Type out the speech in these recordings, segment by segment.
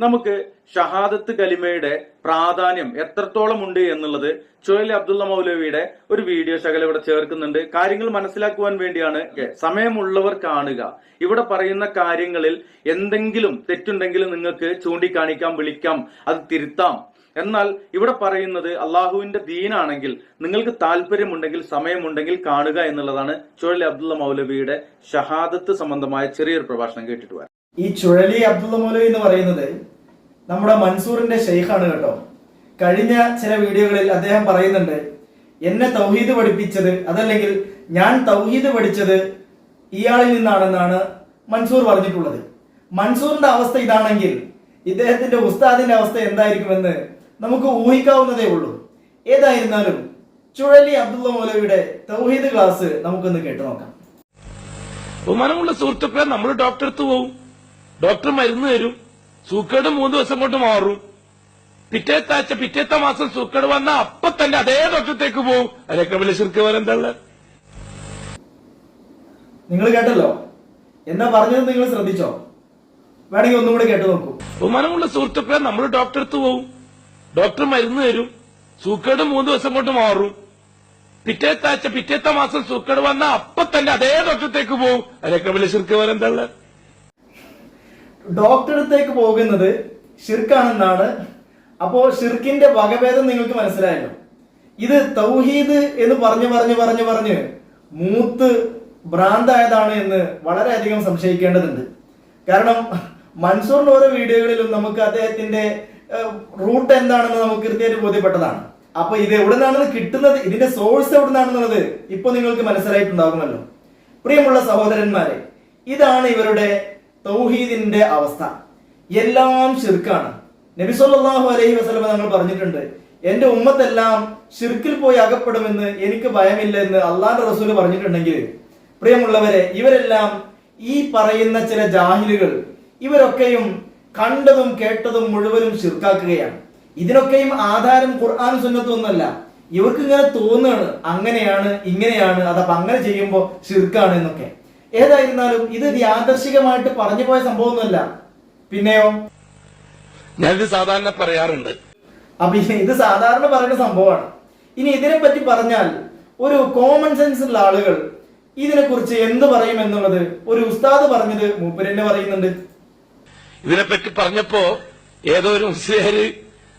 നമുക്ക് ഷഹാദത്ത് കലിമയുടെ പ്രാധാന്യം എത്രത്തോളം ഉണ്ട് എന്നുള്ളത് ചുഴലി അബ്ദുള്ള മൗലവിയുടെ ഒരു വീഡിയോ ശകലം ഇവിടെ ചേർക്കുന്നുണ്ട്. കാര്യങ്ങൾ മനസ്സിലാക്കുവാൻ വേണ്ടിയാണ് സമയമുള്ളവർ കാണുക. ഇവിടെ പറയുന്ന കാര്യങ്ങളിൽ എന്തെങ്കിലും തെറ്റുണ്ടെങ്കിൽ നിങ്ങൾക്ക് ചൂണ്ടിക്കാണിക്കാം വിളിക്കാം അത് തിരുത്താം. എന്നാൽ ഇവിടെ പറയുന്നത് അള്ളാഹുവിന്റെ ദീനാണെങ്കിൽ നിങ്ങൾക്ക് താല്പര്യമുണ്ടെങ്കിൽ സമയമുണ്ടെങ്കിൽ കാണുക എന്നുള്ളതാണ് ചുഴലി അബ്ദുള്ള മൗലവിയുടെ ഷഹാദത്ത് സംബന്ധമായ ചെറിയൊരു പ്രഭാഷണം കേട്ടിട്ട് വരാം. ഈ ചുഴലി അബ്ദുള്ള മൗലവി എന്ന് പറയുന്നത് നമ്മുടെ മൻസൂറിന്റെ ഷെയ്ഖാണ് കേട്ടോ. കഴിഞ്ഞ ചില വീഡിയോകളിൽ അദ്ദേഹം പറയുന്നുണ്ട് എന്നെ തൗഹീദ് പഠിപ്പിച്ചത് അതല്ലെങ്കിൽ ഞാൻ തൗഹീദ് പഠിച്ചത് ഇയാളിൽ നിന്നാണെന്നാണ് മൻസൂർ പറഞ്ഞിട്ടുള്ളത്. മൻസൂറിന്റെ അവസ്ഥ ഇതാണെങ്കിൽ ഇദ്ദേഹത്തിന്റെ ഉസ്താദിന്റെ അവസ്ഥ എന്തായിരിക്കുമെന്ന് നമുക്ക് ഊഹിക്കാവുന്നതേ ഉള്ളൂ. ഏതായിരുന്നാലും ചുഴലി അബ്ദുള്ള മൗലവിയുടെ തൗഹീദ് ക്ലാസ് നമുക്കൊന്ന് കേട്ടു നോക്കാം. ബഹുമാനമുള്ള സുഹൃത്തുക്കളെ നമ്മൾ ഡോക്ടർ അടുത്ത് പോവും. ഡോക്ടർ മരുന്ന് തരും. സൂക്കേട് മൂന്ന് ദിവസം കൊണ്ട് മാറും. പിറ്റേത്ത ആഴ്ച പിറ്റേത്ത മാസം സൂക്കേട് വന്ന അപ്പൊ തന്നെ അതേ ഡോക്ടറത്തേക്ക് പോവും. അതിനൊക്കെ വലിയ ശുർക്ക് വരെന്തള്ള നിങ്ങൾ കേട്ടല്ലോ. എന്നാ പറഞ്ഞത് നിങ്ങൾ ശ്രദ്ധിച്ചോ? വേണമെങ്കിൽ ഒന്നും കൂടെ കേട്ടു നോക്കൂ. ബഹുമാനമുള്ള സുഹൃത്തുക്കളെ നമ്മൾ ഡോക്ടർ അടുത്ത് പോവും. ഡോക്ടർ മരുന്ന് തരും. സൂക്കേട് മൂന്ന് ദിവസം കൊണ്ട് മാറും. പിറ്റേത്ത ആഴ്ച പിറ്റേത്ത മാസം സൂക്കേട് വന്ന അപ്പൊ തന്നെ അതേ ഡോക്ടറത്തേക്ക് പോവും. അതിനൊക്കെ വലിയ ശുർക്ക് പോലെ അടുത്തേക്ക് പോകുന്നത് ഷിർക്കാണെന്നാണ് അപ്പോ ഷിർക്കിന്റെ വകഭേദം നിങ്ങൾക്ക് മനസ്സിലായല്ലോ. ഇത് തൗഹീദ് എന്ന് പറഞ്ഞു പറഞ്ഞു പറഞ്ഞു പറഞ്ഞ് മൂത്ത് ഭ്രാന്തായതാണ് എന്ന് വളരെയധികം സംശയിക്കേണ്ടതുണ്ട്. കാരണം മൻസൂറിന്റെ ഓരോ വീഡിയോകളിലും നമുക്ക് അദ്ദേഹത്തിന്റെ റൂട്ട് എന്താണെന്ന് നമുക്ക് കൃത്യമായിട്ട് ബോധ്യപ്പെട്ടതാണ്. അപ്പൊ ഇത് എവിടെ നിന്നാണ് കിട്ടുന്നത് ഇതിന്റെ സോഴ്സ് എവിടെ നിന്നാണെന്നുള്ളത് ഇപ്പൊ നിങ്ങൾക്ക് മനസ്സിലായിട്ടുണ്ടാകുമല്ലോ. പ്രിയമുള്ള സഹോദരന്മാരെ ഇതാണ് ഇവരുടെ തൗഹീദിന്റെ അവസ്ഥ. എല്ലാം ഷിർക്കാണ് നബി സല്ലല്ലാഹു അലൈഹി വസല്ലം തങ്ങൾ പറഞ്ഞിട്ടുണ്ട് എന്റെ ഉമ്മത്തെല്ലാം ഷിർക്കിൽ പോയി അകപ്പെടുമെന്ന് എനിക്ക് ഭയമില്ല എന്ന് അള്ളാന്റെ റസൂൽ പറഞ്ഞിട്ടുണ്ടെങ്കിൽ പ്രിയമുള്ളവരെ ഇവരെല്ലാം ഈ പറയുന്ന ചില ജാഹിലുകൾ ഇവരൊക്കെയും കണ്ടതും കേട്ടതും മുഴുവനും ഷിർക്കാക്കുകയാണ് ഇതിനൊക്കെയും ആധാരം ഖുർആൻ സുന്നത്തൊന്നുമല്ല ഇവർക്ക് ഇങ്ങനെ തോന്നുകയാണ് അങ്ങനെയാണ് ഇങ്ങനെയാണ് അതപ്പോ അങ്ങനെ ചെയ്യുമ്പോൾ ഷിർക്കാണ് എന്നൊക്കെ. ഏതായിരുന്നാലും ഇത് യാദർശികമായിട്ട് പറഞ്ഞു പോയ സംഭവമൊന്നുമല്ല. പിന്നെയോ? ഞാനിത് സാധാരണ പറയാറുണ്ട്. അപ്പൊ ഇത് സാധാരണ പറയുന്ന സംഭവമാണ്. ഇനി ഇതിനെ പറ്റി പറഞ്ഞാൽ ഒരു കോമൺ സെൻസ് ഉള്ള ആളുകൾ ഇതിനെ കുറിച്ച് എന്ത് പറയും എന്നുള്ളത് ഒരു ഉസ്താദ് പറഞ്ഞത് മൂപ്പരെന്നെ പറയുന്നുണ്ട്. ഇതിനെ പറ്റി പറഞ്ഞപ്പോ ഏതോ ഒരു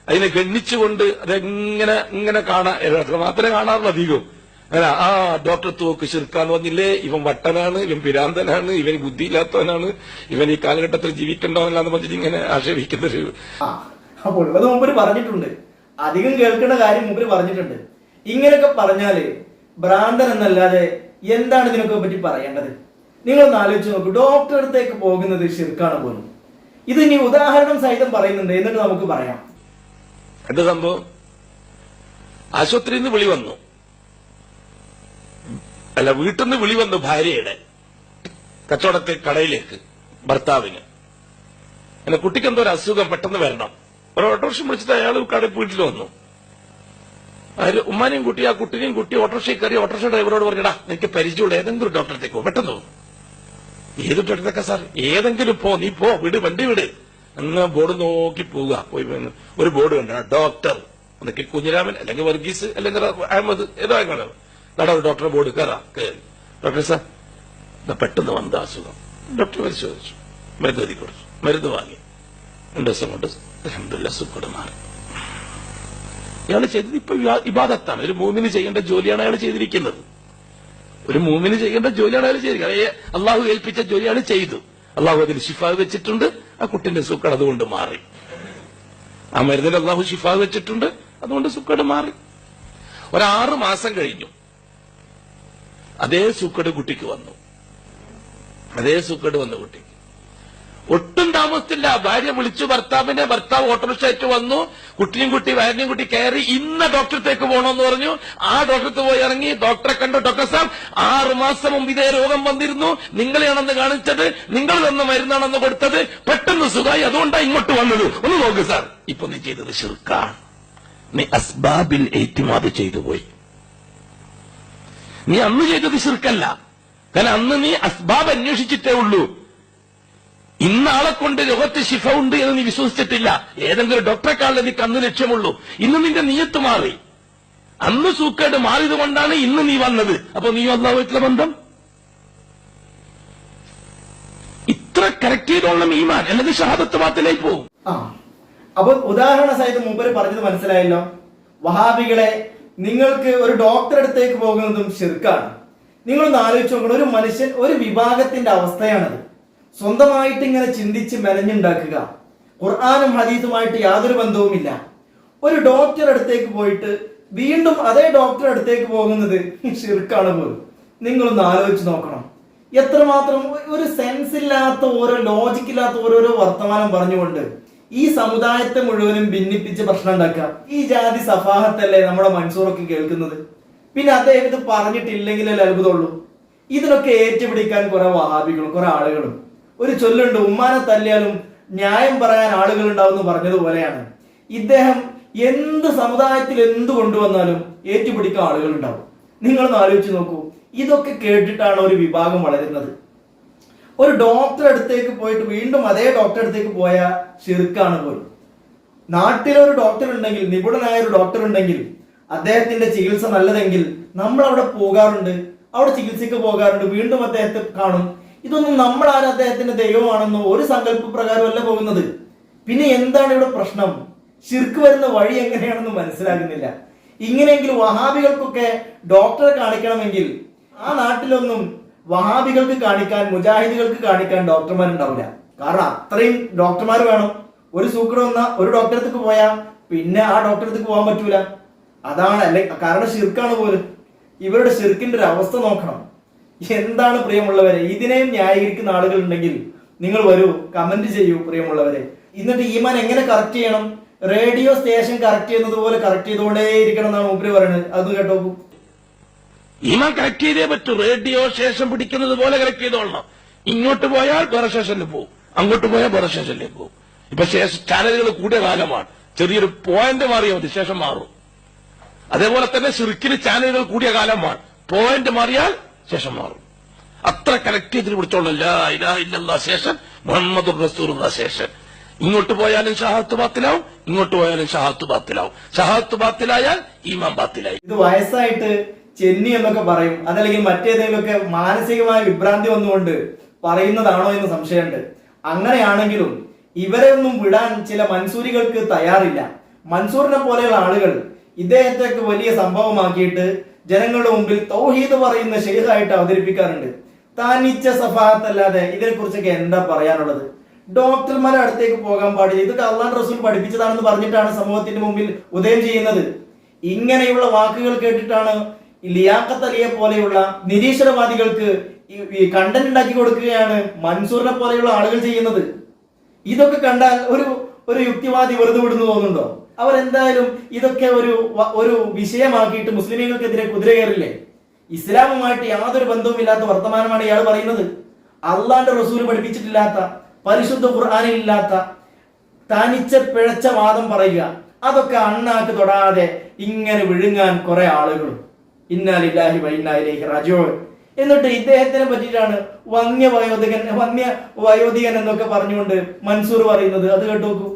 അതിനെ ഗണ്ണിച്ചുകൊണ്ട് അതെങ്ങനെ ഇങ്ങനെ കാണാൻ മാത്രമേ കാണാറുള്ളൂ അധികവും. അങ്ങനെ ആ ഡോക്ടർ തോക്ക് ശിർക്കാന്ന് പറഞ്ഞില്ലേ ഇവൻ വട്ടനാണ് ഇവൻ പിരാന്തനാണ് ഇവൻ ബുദ്ധിയില്ലാത്തവനാണ് ഇവൻ ഈ കാലഘട്ടത്തിൽ ജീവിക്കേണ്ടവനല്ലാന്ന് പറഞ്ഞിട്ട് ഇങ്ങനെ ആക്ഷേപിക്കുന്നൊരു ആ അത് മുമ്പ് പറഞ്ഞിട്ടുണ്ട്. അധികം കേൾക്കേണ്ട കാര്യം മുമ്പ് പറഞ്ഞിട്ടുണ്ട്. ഇങ്ങനെയൊക്കെ പറഞ്ഞാൽ ഭ്രാന്തൻ എന്നല്ലാതെ എന്താണ് ഇതിനൊക്കെ പറ്റി പറയേണ്ടത്? നിങ്ങളൊന്ന് ആലോചിച്ച് നോക്കൂ. ഡോക്ടർ അടുത്തേക്ക് പോകുന്നത് ശിർക്കാണ് പോലും. ഇത് ഇനി ഉദാഹരണം സഹിതം പറയുന്നുണ്ട് എന്നിട്ട് നമുക്ക് പറയാം. എന്ത് സംഭവം? ആശുപത്രിയിൽ നിന്ന് വിളി വന്നു. അല്ല വീട്ടിൽ നിന്ന് വിളി വന്നു ഭാര്യയുടെ. കച്ചവടത്തെ കടയിലേക്ക് ഭർത്താവിന്. അല്ല കുട്ടിക്ക് എന്തോ ഒരു അസുഖം പെട്ടെന്ന് വരണം. ഒരു ഓട്ടോറിക്ഷ വിളിച്ചിട്ട് അയാൾ കടയിൽ വീട്ടിൽ വന്നു. അതിൽ ഉമ്മാനെയും കുട്ടി ആ കുട്ടിനെയും കുട്ടി ഓട്ടോറിക്ഷയിൽ കയറി ഓട്ടോറിക്ഷ ഡ്രൈവറോട് പറഞ്ഞടാ എനിക്ക് പരിചയമുള്ള ഏതെങ്കിലും ഡോക്ടറത്തേക്ക് പെട്ടെന്ന് ഏത് ഡോക്ടറത്തേക്കാ സാർ? ഏതെങ്കിലും പോ നീ പോ വിട് വണ്ടി വിട്. അങ്ങ് ബോർഡ് നോക്കി പോവുക. പോയി ഒരു ബോർഡ് കണ്ട. ഡോക്ടർ ഒന്നൊക്കെ കുഞ്ഞിരാമൻ അല്ലെങ്കിൽ വർഗീസ് അല്ലെങ്കിൽ അഹമ്മദ് ഏതോ ആയിക്കോട്ടെ നട ഡോക്ടറെ ബോർഡ് കയറാം. കയറി. ഡോക്ടർ സാർ എന്നാ പെട്ടെന്ന് വന്ന അസുഖം. ഡോക്ടർ പരിശോധിച്ചു. മരുന്ന് എഴുതി കൊടുത്തു. മരുന്ന് വാങ്ങി. രണ്ടു ദിവസം കൊണ്ട് അൽഹംദുലില്ലാ സുഖം മാറി. ഇയാൾ ചെയ്തത് ഇപ്പൊ ഇബാ- ഇബാദത്താണ്. ഒരു മൂന്നിന് ചെയ്യേണ്ട ജോലിയാണ് അയാൾ ചെയ്തിരിക്കുന്നത്. ഒരു മൂന്നിന് ചെയ്യേണ്ട ജോലിയാണ് അയാൾ ചെയ്തിരിക്കുന്നത്. അള്ളാഹു ഏൽപ്പിച്ച ജോലിയാണ് ചെയ്തു. അള്ളാഹു അതിന് ഷിഫാ വെച്ചിട്ടുണ്ട്. ആ കുട്ടിന്റെ സുഖം അതുകൊണ്ട് മാറി. ആ മരുന്നിൽ അള്ളാഹു ഷിഫാ വെച്ചിട്ടുണ്ട്. അതുകൊണ്ട് സുഖം മാറി. ഒരാറ് മാസം കഴിഞ്ഞു. അതേ സുക്കട് കുട്ടിക്ക് വന്നു. അതേ സുക്കട് വന്നു കുട്ടിക്ക്. ഒട്ടും താമസത്തില്ല ഭാര്യ വിളിച്ചു ഭർത്താവിനെ ഭർത്താവ് ഓട്ടോറിക്ഷ ആയിട്ട് വന്നു. കുട്ടിയും കുട്ടി ഭാര്യയും കുട്ടി കയറി ഇന്ന ഡോക്ടറത്തേക്ക് പോകണമെന്ന് പറഞ്ഞു. ആ ഡോക്ടർക്ക് പോയി ഇറങ്ങി. ഡോക്ടറെ കണ്ടു. ഡോക്ടർ സാബ് ആറു മാസം മുമ്പ് ഇതേ രോഗം വന്നിരുന്നു. നിങ്ങളെയാണെന്ന് കാണിച്ചത്. നിങ്ങൾ തന്ന മരുന്നാണെന്ന് കൊടുത്തത്. പെട്ടെന്ന് സുഖമായി. അതുകൊണ്ടാണ് ഇങ്ങോട്ട് വന്നത്. ഒന്ന് നോക്ക് സാർ. ഇപ്പൊ നീ ചെയ്തത് ശിർക്കാണ്. നീ അസ്ബാബിൽ ഏറ്റുമാത് ചെയ്തു പോയി. നീ അന്ന് ചെയ്തത് ശിർക്കല്ല. കാരണം അന്ന് നീ അസ്ബാബ് അന്വേഷിച്ചിട്ടേ ഉള്ളൂ. ഇന്നാളെ കൊണ്ട് രോഗത്ത് ശിഫ ഉണ്ട് എന്ന് നീ വിശ്വസിച്ചിട്ടില്ല. ഏതെങ്കിലും ഡോക്ടറെ കാണാൻ നീ കന്ന് ലക്ഷ്യമുള്ളൂ. ഇന്ന് നിന്റെ നീയത്ത് മാറി. അന്ന് സൂക്കേട് മാറിയത് കൊണ്ടാണ് ഇന്ന് നീ വന്നത്. അപ്പൊ നീ അള്ളാഹുമായിട്ടുള്ള ബന്ധം? ഇത്ര കറക്റ്റ് ചെയ്തോളണം ഈമാൻ. അല്ലെങ്കിൽ ഷഹാദത്ത് ബാത്തിലായി പോകും. അപ്പൊ ഉദാഹരണ സഹിതം മുമ്പ് പറഞ്ഞത് മനസ്സിലായല്ലോ? വഹാബികളെ നിങ്ങൾക്ക് ഒരു ഡോക്ടറെ അടുത്തേക്ക് പോകുന്നതും ശിർക്കാണ്. നിങ്ങളൊന്ന് ആലോചിച്ച് നോക്കണം ഒരു മനുഷ്യൻ ഒരു വിഭാഗത്തിന്റെ അവസ്ഥയാണത്. സ്വന്തമായിട്ട് ഇങ്ങനെ ചിന്തിച്ച് മെനഞ്ഞുണ്ടാക്കുക. ഖുർആാനും ഹദീസുമായിട്ട് യാതൊരു ബന്ധവുമില്ല. ഒരു ഡോക്ടർ അടുത്തേക്ക് പോയിട്ട് വീണ്ടും അതേ ഡോക്ടർ അടുത്തേക്ക് പോകുന്നത് ഷിർക്കാണ് പോലും. നിങ്ങളൊന്ന് ആലോചിച്ച് നോക്കണം. എത്രമാത്രം ഒരു സെൻസ് ഇല്ലാത്ത ഓരോ ലോജിക്കില്ലാത്ത ഓരോരോ വർത്തമാനം പറഞ്ഞുകൊണ്ട് ഈ സമുദായത്തെ മുഴുവനും ഭിന്നിപ്പിച്ച് പ്രശ്നം ഉണ്ടാക്കുക. ഈ ജാതി സഫാഹത്തല്ലേ നമ്മുടെ മൻസൂറൊക്കെ കേൾക്കുന്നത്? പിന്നെ അദ്ദേഹം ഇത് പറഞ്ഞിട്ടില്ലെങ്കിലല്ലേ അത്ഭുതമുള്ളൂ. ഇതിനൊക്കെ ഏറ്റുപിടിക്കാൻ കുറെ വഹാബികളും കുറെ ആളുകളും. ഒരു ചൊല്ലുണ്ട് ഉമ്മാനെ തല്ലിയാലും ന്യായം പറയാൻ ആളുകൾ ഉണ്ടാവും പറഞ്ഞതുപോലെയാണ്. ഇദ്ദേഹം എന്ത് സമുദായത്തിൽ എന്ത് കൊണ്ടുവന്നാലും ഏറ്റുപിടിക്കാൻ ആളുകൾ ഉണ്ടാവും നിങ്ങളൊന്ന് ആലോചിച്ച് നോക്കൂ. ഇതൊക്കെ കേട്ടിട്ടാണ് ഒരു വിഭാഗം വളരുന്നത്. ഒരു ഡോക്ടറെ അടുത്തേക്ക് പോയിട്ട് വീണ്ടും അതേ ഡോക്ടറെ അടുത്തേക്ക് പോയ ഷിർക്കാണ് പോലും. നാട്ടിലൊരു ഡോക്ടർ ഉണ്ടെങ്കിൽ നിപുണനായ ഒരു ഡോക്ടർ ഉണ്ടെങ്കിൽ അദ്ദേഹത്തിന്റെ ചികിത്സ നല്ലതെങ്കിൽ നമ്മൾ അവിടെ പോകാറുണ്ട് അവിടെ ചികിത്സയ്ക്ക് പോകാറുണ്ട് വീണ്ടും അദ്ദേഹത്തെ കാണും. ഇതൊന്നും നമ്മൾ ആരും അദ്ദേഹത്തിന്റെ ദൈവമാണെന്നോ ഒരു സങ്കല്പ പ്രകാരമല്ല പോകുന്നത്. പിന്നെ എന്താണ് ഇവിടെ പ്രശ്നം? ശിർക്ക് വരുന്ന വഴി എങ്ങനെയാണെന്ന് മനസ്സിലാകുന്നില്ല. ഇങ്ങനെയെങ്കിലും വഹാബികൾക്കൊക്കെ ഡോക്ടറെ കാണിക്കണമെങ്കിൽ ആ നാട്ടിലൊന്നും വഹാബികൾക്ക് കാണിക്കാൻ മുജാഹിദുകൾക്ക് കാണിക്കാൻ ഡോക്ടർമാരുണ്ടാവില്ല. കാരണം അത്രയും ഡോക്ടർമാർ വേണം. ഒരു സൂക്കട് വന്ന ഒരു ഡോക്ടറെ പോയാ പിന്നെ ആ ഡോക്ടറെ അടുത്തേക്ക് പോകാൻ പറ്റൂല. അതാണ് അല്ലെ കാരണം ഷിർക്കാണ് പോലും. ഇവരുടെ ഷിർക്കിന്റെ ഒരു അവസ്ഥ നോക്കണം. എന്താണ് പ്രിയമുള്ളവരെ? ഇതിനെയും ന്യായീകരിക്കുന്ന ആളുകൾ ഉണ്ടെങ്കിൽ നിങ്ങൾ വരൂ കമന്റ് ചെയ്യൂ പ്രിയമുള്ളവരെ. എന്നിട്ട് ഈമാൻ എങ്ങനെ കറക്റ്റ് ചെയ്യണം? റേഡിയോ സ്റ്റേഷൻ കറക്റ്റ് ചെയ്യുന്നത് പോലെ കറക്റ്റ് ചെയ്തുകൊണ്ടേ ഇരിക്കണം എന്നാണ് മൂപ്പര് പറയുന്നത് അത് കേട്ടോ ഈമാൻ കറക്റ്റ് ചെയ്തേ പറ്റൂ. റേഡിയോ സ്റ്റേഷൻ പിടിക്കുന്നത് പോലെ കറക്റ്റ് ചെയ്തോളണം. ഇങ്ങോട്ട് പോയാൽ വേറെ സ്റ്റേഷനിൽ പോകും അങ്ങോട്ട് പോയാൽ വേറെ സ്റ്റേഷനിൽ പോകും ഇപ്പൊ ചാനലുകൾ കൂടിയ കാലമാണ്. ചെറിയൊരു പോയിന്റ് മാറിയാൽ മതി ശേഷം മാറും. അതേപോലെ തന്നെ സിറുക്കിന് ചാനലുകൾ കൂടിയ കാലമാണ്. പോയിന്റ് മാറിയാൽ ശേഷം മാറും. അത്ര കറക്റ്റ് ചെയ്തിട്ട് പിടിച്ചോളാം ലാ ഇലാഹ ഇല്ലല്ലാഹ് ശേഷൻ മുഹമ്മദ് റസൂലുള്ള സ്റ്റേഷൻ ഇങ്ങോട്ട് പോയാലും ഷഹാത്ത് ബാത്തിലാവും ഇങ്ങോട്ട് പോയാലും ഷഹാത്ത് ബാത്തിലാവും. ഷഹാത്ത് ബാത്തിലായാൽ ഈമാം ബാത്തിലായി. ഇത് വയസ്സായിട്ട് ചെന്നി എന്നൊക്കെ പറയും. അതല്ലെങ്കിൽ മറ്റേതെങ്കിലുമൊക്കെ മാനസികമായ വിഭ്രാന്തി വന്നുകൊണ്ട് പറയുന്നതാണോ എന്ന് സംശയമുണ്ട്. അങ്ങനെയാണെങ്കിലും ഇവരെ ഒന്നും വിടാൻ ചില മൻസൂരികൾക്ക് തയ്യാറില്ല. മൻസൂറിനെ പോലെയുള്ള ആളുകൾ ഇദ്ദേഹത്തെ വലിയ സംഭവമാക്കിയിട്ട് ജനങ്ങളുടെ മുമ്പിൽ തൗഹീദ് പറയുന്ന ഷെയ്ഖായിട്ട് അവതരിപ്പിക്കാറുണ്ട്. താനിച്ച ഇതിനെ കുറിച്ചൊക്കെ എന്താ പറയാനുള്ളത്? ഡോക്ടർമാരെ അടുത്തേക്ക് പോകാൻ പാടില്ല. ഇതൊക്കെ അള്ളാൻ റസൂൽ പഠിപ്പിച്ചതാണെന്ന് പറഞ്ഞിട്ടാണ് സമൂഹത്തിന്റെ മുമ്പിൽ ഉദയം ചെയ്യുന്നത്. ഇങ്ങനെയുള്ള വാക്കുകൾ കേട്ടിട്ടാണ് ഈ ലിയാഖത്ത് അലിയെ പോലെയുള്ള നിരീശ്വരവാദികൾക്ക് ഈ- കണ്ടന്റ് ഉണ്ടാക്കി കൊടുക്കുകയാണ് മൻസൂറിനെ പോലെയുള്ള ആളുകൾ ചെയ്യുന്നത്. ഇതൊക്കെ കണ്ടാൽ ഒരു ഒരു യുക്തിവാദി വെറുതെ വിടുന്നു തോന്നുന്നുണ്ടോ? അവർ എന്തായാലും ഇതൊക്കെ ഒരു ഒരു വിഷയമാക്കിയിട്ട് മുസ്ലിമീങ്ങൾക്കെതിരെ കുതിര കയറില്ലേ? ഇസ്ലാമുമായിട്ട് യാതൊരു ബന്ധവുമില്ലാത്ത വർത്തമാനമാണ് ഇയാൾ പറയുന്നത്. അള്ളാന്റെ റസൂൽ പഠിപ്പിച്ചിട്ടില്ലാത്ത പരിശുദ്ധ ഖുർആാനിൽ ഇല്ലാത്ത തനിച്ച പിഴച്ച വാദം പറയുക അതൊക്കെ അണ്ണാക്ക് തൊടാതെ ഇങ്ങനെ വിഴുങ്ങാൻ കുറെ ആളുകളും ഇന്നാലില്ലാഹി വൈന്നാലിലേക്ക് റജോ എന്നിട്ട് ഇദ്ദേഹത്തിനെ പറ്റിയിട്ടാണ് വന്യ വയോധികൻ വന്യ വയോധികൻ എന്നൊക്കെ പറഞ്ഞുകൊണ്ട് മൻസൂർ പറയുന്നത്. അത് കേട്ടു നോക്കൂ.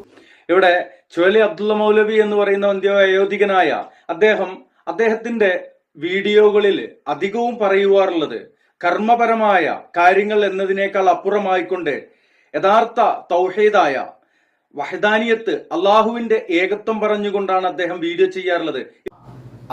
ഇവിടെ ചുവലി അബ്ദുള്ള മൗലവി എന്ന് പറയുന്ന വന്യ വയോധികനായ അദ്ദേഹം അദ്ദേഹത്തിന്റെ വീഡിയോകളിൽ അധികവും പറയുവാറുള്ളത് കർമ്മപരമായ കാര്യങ്ങൾ എന്നതിനേക്കാൾ അപ്പുറമായിക്കൊണ്ട് യഥാർത്ഥ തൗഹീദായ വഹദാനിയത്ത് അള്ളാഹുവിന്റെ ഏകത്വം പറഞ്ഞുകൊണ്ടാണ് അദ്ദേഹം വീഡിയോ ചെയ്യാറുള്ളത്.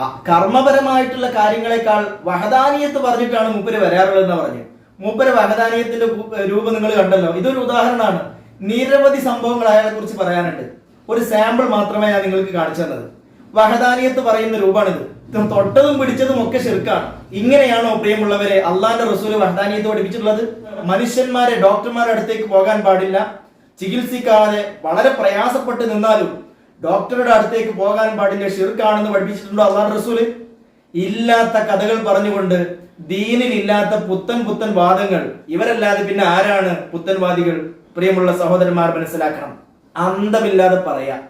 കർമ്മപരമായിട്ടുള്ള കാര്യങ്ങളെക്കാൾ വഹദാനീയത്ത് പറഞ്ഞിട്ടാണ് മൂപ്പര് വരാറുള്ളതെന്ന് പറഞ്ഞു. മൂപ്പര് വഹദാനീയത്തിന്റെ രൂപം നിങ്ങൾ കണ്ടല്ലോ. ഇതൊരു ഉദാഹരണമാണ്. നിരവധി സംഭവങ്ങൾ അയാളെ കുറിച്ച് പറയാനുണ്ട്. ഒരു സാമ്പിൾ മാത്രമേ ഞാൻ നിങ്ങൾക്ക് കാണിച്ചു തന്നത്. വഹദാനിയത്ത് പറയുന്ന രൂപമാണിത്. തൊട്ടതും പിടിച്ചതും ഒക്കെ ശിർക്കാണ്. ഇങ്ങനെയാണോ പ്രിയമുള്ളവരെ അള്ളാന്റെ റസൂൽ വഹദാനിയത്ത് പഠിപ്പിച്ചിട്ടുള്ളത്? മനുഷ്യന്മാരെ ഡോക്ടർമാരുടെ അടുത്തേക്ക് പോകാൻ പാടില്ല. ചികിത്സിക്കാതെ വളരെ പ്രയാസപ്പെട്ട് നിന്നാലും ഡോക്ടറുടെ അടുത്തേക്ക് പോകാൻ പാടില്ല. ഷിർക്കാണെന്ന് പഠിപ്പിച്ചിട്ടുണ്ടോ അള്ളാഹ് റസൂൽ? ഇല്ലാത്ത കഥകൾ പറഞ്ഞുകൊണ്ട് ദീനിൽ ഇല്ലാത്ത പുത്തൻ പുത്തൻ വാദങ്ങൾ. ഇവരല്ലാതെ പിന്നെ ആരാണ് പുത്തൻവാദികൾ? പ്രിയമുള്ള സഹോദരന്മാർ മനസ്സിലാക്കണം. അന്തമില്ലാതെ പറയാം.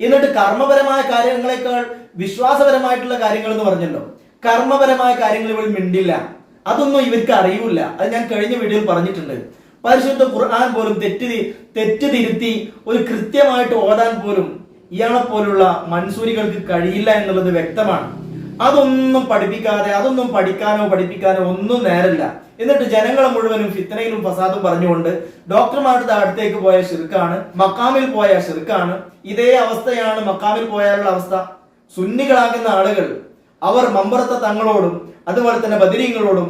എന്നിട്ട് കർമ്മപരമായ കാര്യങ്ങളെക്കാൾ വിശ്വാസപരമായിട്ടുള്ള കാര്യങ്ങൾ എന്ന് പറഞ്ഞല്ലോ. കർമ്മപരമായ കാര്യങ്ങൾ ഇവർ മിണ്ടില്ല. അതൊന്നും ഇവർക്ക് അറിയില്ല. അത് ഞാൻ കഴിഞ്ഞ വീഡിയോയിൽ പറഞ്ഞിട്ടുണ്ട്. പരിശുദ്ധ ഖുർആൻ പോലും തെറ്റ് തെറ്റ് തിരുത്തി ഒരു കൃത്യമായിട്ട് ഓടാൻ പോലും ഇയാളെ പോലുള്ള മൻസൂരികൾക്ക് കഴിയില്ല എന്നുള്ളത് വ്യക്തമാണ്. അതൊന്നും പഠിപ്പിക്കാതെ അതൊന്നും പഠിക്കാനോ പഠിപ്പിക്കാനോ ഒന്നും നേരല്ല. എന്നിട്ട് ജനങ്ങളെ മുഴുവനും ഫിത്തനയിലും ഫസാദും പറഞ്ഞുകൊണ്ട് ഡോക്ടർമാരുടെ അടുത്തേക്ക് പോയ ഷിർക്കാണ് മക്കാമിൽ പോയ ഷിർക്കാണ് ഇതേ അവസ്ഥയാണ് മക്കാമിൽ പോയാലുള്ള അവസ്ഥ. സുന്നികളാകുന്ന ആളുകൾ അവർ മമ്പറത്ത തങ്ങളോടും അതുപോലെ തന്നെ ബദിരീങ്ങളോടും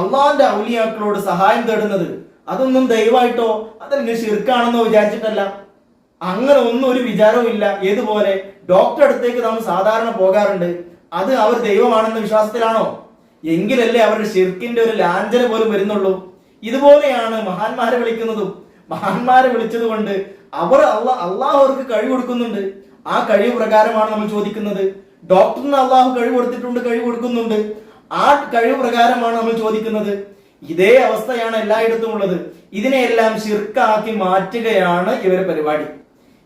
അള്ളാന്റെ ഔലിയാക്കളോട് സഹായം തേടുന്നത് അതൊന്നും ദയവായിട്ടോ അതല്ലെങ്കിൽ ഷിർക്കാണെന്നോ വിചാരിച്ചിട്ടല്ല. അങ്ങനെ ഒന്നും ഒരു വിചാരവും ഇല്ല ഏതുപോലെ? ഡോക്ടർ അടുത്തേക്ക് നമ്മൾ സാധാരണ പോകാറുണ്ട്. അത് അവർ ദൈവമാണെന്ന വിശ്വാസത്തിലാണോ? എങ്കിലല്ലേ അവരുടെ ഷിർക്കിന്റെ ഒരു ലാഞ്ചന പോലും വരുന്നുള്ളൂ. ഇതുപോലെയാണ് മഹാന്മാരെ വിളിക്കുന്നതും. മഹാന്മാരെ വിളിച്ചത് കൊണ്ട് അവർ അള്ളാ അള്ളാഹു അവർക്ക് കഴിവ് കൊടുക്കുന്നുണ്ട്. ആ കഴിവ് പ്രകാരമാണ് നമ്മൾ ചോദിക്കുന്നത്. ഡോക്ടറിന് അള്ളാഹു കഴിവ് കൊടുത്തിട്ടുണ്ട് കഴിവ് കൊടുക്കുന്നുണ്ട്. ആ കഴിവ് പ്രകാരമാണ് നമ്മൾ ചോദിക്കുന്നത്. ഇതേ അവസ്ഥയാണ് എല്ലായിടത്തും ഉള്ളത്. ഇതിനെയെല്ലാം ശിർക്കാക്കി മാറ്റുകയാണ് ഇവരുടെ പരിപാടി.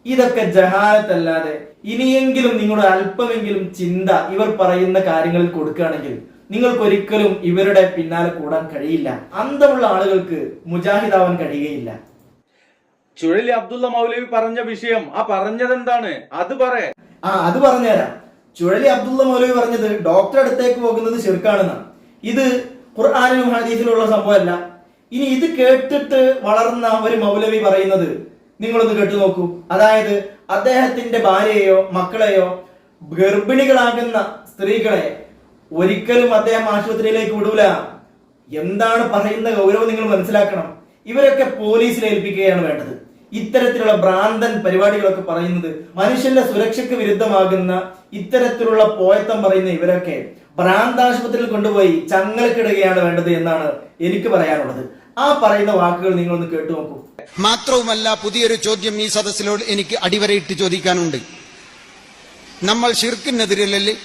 ഇതൊക്കെ ജഹാലത്തല്ലാതെ ഇനിയെങ്കിലും നിങ്ങളുടെ അല്പമെങ്കിലും ചിന്ത ഇവർ പറയുന്ന കാര്യങ്ങളിൽ കൊടുക്കുകയാണെങ്കിൽ നിങ്ങൾക്ക് ഒരിക്കലും ഇവരുടെ പിന്നാലെ കൂടാൻ കഴിയില്ല. അന്തമുള്ള ആളുകൾക്ക് മുജാഹിദാവാൻ കഴിയുകയില്ല. ചുഴലി അബ്ദുള്ള മൗലവി പറഞ്ഞ വിഷയം ആ പറഞ്ഞതെന്താണ്? അത് പറ. ആ അത് പറഞ്ഞുതരാം. ചുഴലി അബ്ദുള്ള മൗലവി പറഞ്ഞത് ഡോക്ടർ അടുത്തേക്ക് പോകുന്നത് ചെറുക്കാണെന്നാണ് ഇത് ഖുർആാനിലും ഹദീസിലുള്ള സംഭവമല്ല. ഇനി ഇത് കേട്ടിട്ട് വളർന്ന ഒരു മൗലവി പറയുന്നത് നിങ്ങളൊന്ന് കേട്ടു നോക്കൂ അതായത് അദ്ദേഹത്തിന്റെ ഭാര്യയോ മക്കളെയോ ഗർഭിണികളാകുന്ന സ്ത്രീകളെ ഒരിക്കലും അദ്ദേഹം ആശുപത്രിയിലേക്ക് വിടൂല. എന്താണ് പറയുന്ന ഗൗരവം നിങ്ങൾ മനസ്സിലാക്കണം. ഇവരൊക്കെ പോലീസിൽ ഏൽപ്പിക്കുകയാണ് വേണ്ടത്. ഇത്തരത്തിലുള്ള ഭ്രാന്തൻ പരിപാടികളൊക്കെ പറയുന്നത് മനുഷ്യന്റെ സുരക്ഷയ്ക്ക് വിരുദ്ധമാകുന്ന ഇത്തരത്തിലുള്ള പോയത്തം പറയുന്ന ഇവരൊക്കെ ഭ്രാന്താശുപത്രിയിൽ കൊണ്ടുപോയി ചങ്ങലക്കിടുകയാണ് വേണ്ടത് എന്നാണ് എനിക്ക് പറയാനുള്ളത്. ആ പറയുന്ന വാക്കുകൾ നിങ്ങളൊന്ന് കേട്ടു നോക്കൂ മാത്രവുമല്ല പുതിയൊരു ചോദ്യം ഈ സദസ്സിലോട് എനിക്ക് അടിവരയിട്ട് ചോദിക്കാനുണ്ട്. നമ്മൾ ഷിർക്കിനെതിരല്ലേ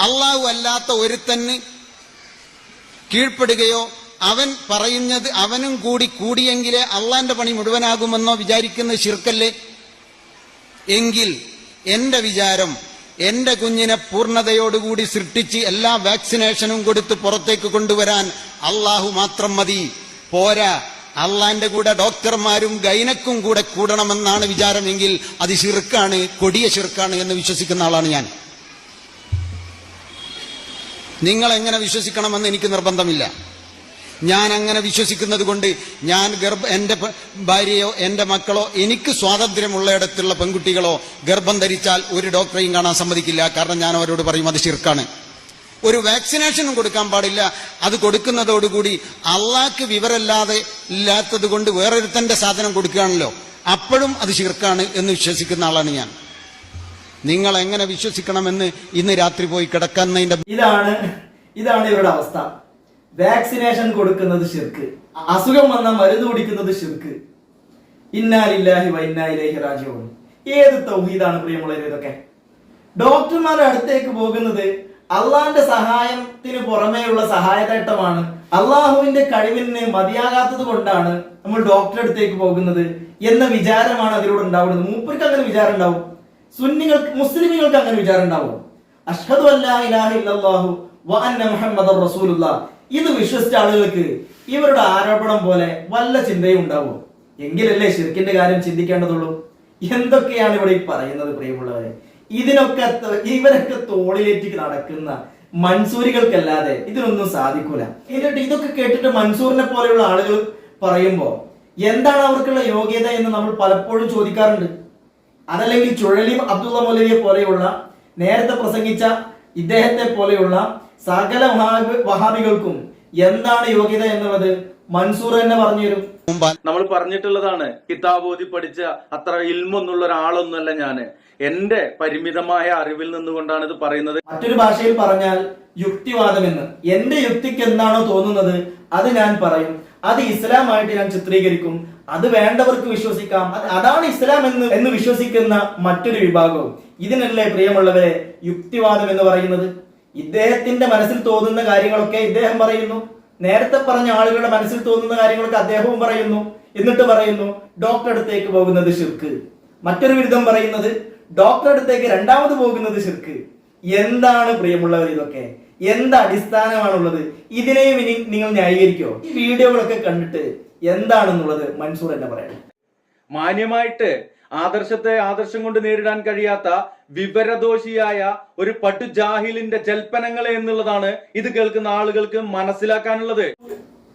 അള്ളാഹു അല്ലാത്ത ഒരുത്തന് കീഴ്പ്പെടുകയോ അവൻ പറയുന്നത് അവനും കൂടി കൂടിയെങ്കിലേ അള്ളാന്റെ പണി മുഴുവനാകുമെന്നോ വിചാരിക്കുന്ന ഷിർക്കല്ലേ എങ്കിൽ എന്റെ വിചാരം എന്റെ കുഞ്ഞിനെ പൂർണതയോടുകൂടി സൃഷ്ടിച്ച് എല്ലാ വാക്സിനേഷനും കൊടുത്ത് പുറത്തേക്ക് കൊണ്ടുവരാൻ അള്ളാഹു മാത്രം മതി. പോരാ. അള്ളാന്റെ കൂടെ ഡോക്ടർമാരും ഗൈനക്കും കൂടെ കൂടണമെന്നാണ് വിചാരമെങ്കിൽ അത് ശിർക്കാണ് കൊടിയ ശിർക്കാണ് എന്ന് വിശ്വസിക്കുന്ന ആളാണ് ഞാൻ. നിങ്ങൾ എങ്ങനെ വിശ്വസിക്കണമെന്ന് എനിക്ക് നിർബന്ധമില്ല. ഞാൻ അങ്ങനെ വിശ്വസിക്കുന്നത് കൊണ്ട് ഞാൻ ഗർഭ എന്റെ ഭാര്യയോ എന്റെ മക്കളോ എനിക്ക് സ്വാതന്ത്ര്യമുള്ളയിടത്തുള്ള പെൺകുട്ടികളോ ഗർഭം ധരിച്ചാൽ ഒരു ഡോക്ടറെയും കാണാൻ സമ്മതിക്കില്ല. കാരണം ഞാൻ അവരോട് പറയും അത് ശിർക്കാണ്. ഒരു വാക്സിനേഷനും കൊടുക്കാൻ പാടില്ല. അത് കൊടുക്കുന്നതോടുകൂടി അള്ളാക്ക് വിവരമില്ലാതെ ഇല്ലാത്തത് കൊണ്ട് വേറൊരുത്തന്റെ സാധനം കൊടുക്കുകയാണല്ലോ. അപ്പോഴും അത് ശിർക്കാണ് എന്ന് വിശ്വസിക്കുന്ന ആളാണ് ഞാൻ. നിങ്ങൾ എങ്ങനെ വിശ്വസിക്കണമെന്ന് ഇന്ന് രാത്രി പോയി കിടക്കുന്നതിന്റെ ഇതാണ് ഇതാണ് ഇവരുടെ അവസ്ഥ. വാക്സിനേഷൻ കൊടുക്കുന്നത് ശിർക്ക്. അസുഖം വന്ന മരുന്ന് കുടിക്കുന്നത് ഷിർക്ക് ഇന്നാലില്ലാഹി വൈന്നായിലേഹി രാജ്യവും ഏത് തൗഹീദാണ് പ്രിയമുള്ളവർ ഇതൊക്കെ? ഡോക്ടർമാരുടെ അടുത്തേക്ക് പോകുന്നത് അള്ളാന്റെ സഹായത്തിന് പുറമേയുള്ള സഹായതേട്ടമാണ്. അള്ളാഹുവിന്റെ കഴിവിന് മതിയാകാത്തത് കൊണ്ടാണ് നമ്മൾ ഡോക്ടറെ അടുത്തേക്ക് പോകുന്നത് എന്ന വിചാരമാണ് അതിലൂടെ ഉണ്ടാവുന്നത്. മൂപ്പർക്ക് അങ്ങനെ വിചാരം ഉണ്ടാവും. സുന്നികൾക്ക് മുസ്ലിമുകൾക്ക് അങ്ങനെ വിചാരം ഉണ്ടാവും. അഷ്ഹദു അല്ലാഹു മുഹമ്മദ് റസൂലുള്ളാഹ് ഇത് വിശ്വസിച്ച ആളുകൾക്ക് ഇവരുടെ ആരോപണം പോലെ വല്ല ചിന്തയും ഉണ്ടാവും. എങ്കിലല്ലേ ശിർക്കിന്റെ കാര്യം ചിന്തിക്കേണ്ടതുള്ളൂ. എന്തൊക്കെയാണ് ഇവിടെ ഈ പറയുന്നത് പ്രിയമുള്ളവരെ? ഇതിനൊക്കെ ഇവരൊക്കെ തോളിലേറ്റി നടക്കുന്ന മൻസൂരികൾക്കല്ലാതെ ഇതിനൊന്നും സാധിക്കൂല. എന്നിട്ട് ഇതൊക്കെ കേട്ടിട്ട് മൻസൂറിനെ പോലെയുള്ള ആളുകൾ പറയുമ്പോ എന്താണ് അവർക്കുള്ള യോഗ്യത എന്ന് നമ്മൾ പലപ്പോഴും ചോദിക്കാറുണ്ട്. അതല്ലെങ്കിൽ ചുഴലിം അബ്ദുള്ള മൗലവിയെ പോലെയുള്ള നേരത്തെ പ്രസംഗിച്ച ഇദ്ദേഹത്തെ പോലെയുള്ള സകല വഹാബി- വഹാബികൾക്കും എന്താണ് യോഗ്യത എന്നുള്ളത് മൻസൂർ തന്നെ പറഞ്ഞു തരും. നമ്മൾ പറഞ്ഞിട്ടുള്ളതാണ് കിതാബോധി പഠിച്ച അത്ര ഇൽമൊന്നുള്ള ഒരാളൊന്നുമല്ല ഞാൻ. എന്റെ പരിമിതമായ അറിവിൽ നിന്നുകൊണ്ടാണ് ഇത് പറയുന്നത്. മറ്റൊരു ഭാഷയിൽ പറഞ്ഞാൽ യുക്തിവാദം എന്ന്. എന്റെ യുക്തിക്ക് എന്താണോ തോന്നുന്നത് അത് ഞാൻ പറയും. അത് ഇസ്ലാമായിട്ട് ഞാൻ ചിത്രീകരിക്കും. അത് വേണ്ടവർക്ക് വിശ്വസിക്കാം. അതാണ് ഇസ്ലാം എന്ന് എന്ന് വിശ്വസിക്കുന്ന മറ്റൊരു വിഭാഗവും. ഇതിനല്ലേ പ്രിയമുള്ളവരെ യുക്തിവാദം എന്ന് പറയുന്നത്? ഇദ്ദേഹത്തിന്റെ മനസ്സിൽ തോന്നുന്ന കാര്യങ്ങളൊക്കെ ഇദ്ദേഹം പറയുന്നു. നേരത്തെ പറഞ്ഞ ആളുകളുടെ മനസ്സിൽ തോന്നുന്ന കാര്യങ്ങളൊക്കെ അദ്ദേഹവും പറയുന്നു എന്നിട്ട് പറയുന്നു ഡോക്ടറെ അടുത്തേക്ക് പോകുന്നത് ശിർക്ക്. മറ്റൊരു വിരുദ്ധം പറയുന്നത് ഡോക്ടറെ അടുത്തേക്ക് രണ്ടാമത് പോകുന്നത് ശിർക്ക്. എന്താണ് പ്രിയമുള്ളവർ ഇതൊക്കെ? എന്ത് അടിസ്ഥാനമാണുള്ളത്? ഇതിനെയും ഇനി നിങ്ങൾ ന്യായീകരിക്കോ? ഈ വീഡിയോകളൊക്കെ കണ്ടിട്ട് എന്താണെന്നുള്ളത് മൻസൂർ എന്നെ പറയണം. മാന്യമായിട്ട് ആദർശത്തെ ആദർശം കൊണ്ട് നേരിടാൻ കഴിയാത്ത വിവരദോഷിയായ ഒരു പട്ടു ജാഹിലിന്റെ ജൽപ്പനങ്ങൾ എന്നുള്ളതാണ് ഇത് കേൾക്കുന്ന ആളുകൾക്ക് മനസ്സിലാക്കാനുള്ളത്.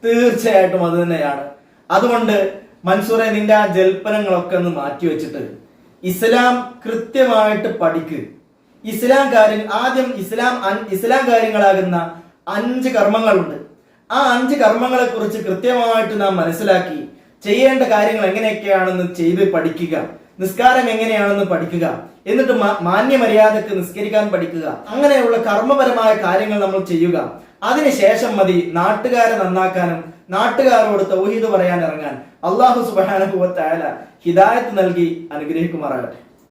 തീർച്ചയായിട്ടും അത് തന്നെയാണ്. അതുകൊണ്ട് മൻസൂറെ നിന്റെ ആ ജൽപ്പനങ്ങളൊക്കെ ഒന്ന് മാറ്റി വെച്ചിട്ട് ഇസ്ലാം കൃത്യമായിട്ട് പഠിക്ക്. ഇസ്ലാം കാര്യം ആദ്യം ഇസ്ലാം ഇസ്ലാം കാര്യങ്ങളാകുന്ന അഞ്ച് കർമ്മങ്ങളുണ്ട്. ആ അഞ്ച് കർമ്മങ്ങളെ കുറിച്ച് കൃത്യമായിട്ട് നാം മനസ്സിലാക്കി ചെയ്യേണ്ട കാര്യങ്ങൾ എങ്ങനെയൊക്കെയാണെന്ന് ചെയ്ത് പഠിക്കുക. നിസ്കാരം എങ്ങനെയാണെന്ന് പഠിക്കുക. എന്നിട്ട് മാന്യമര്യാദക്ക് നിസ്കരിക്കാൻ പഠിക്കുക. അങ്ങനെയുള്ള കർമ്മപരമായ കാര്യങ്ങൾ നമ്മൾ ചെയ്യുക. അതിനുശേഷം മതി നാട്ടുകാരെ നന്നാക്കാനും നാട്ടുകാരോട് തൗഹീദ് പറയാൻ ഇറങ്ങാൻ അള്ളാഹു സുബാനുഭവത്തായ ഹിദായത്ത് നൽകി അനുഗ്രഹിക്കുമാറാകട്ടെ.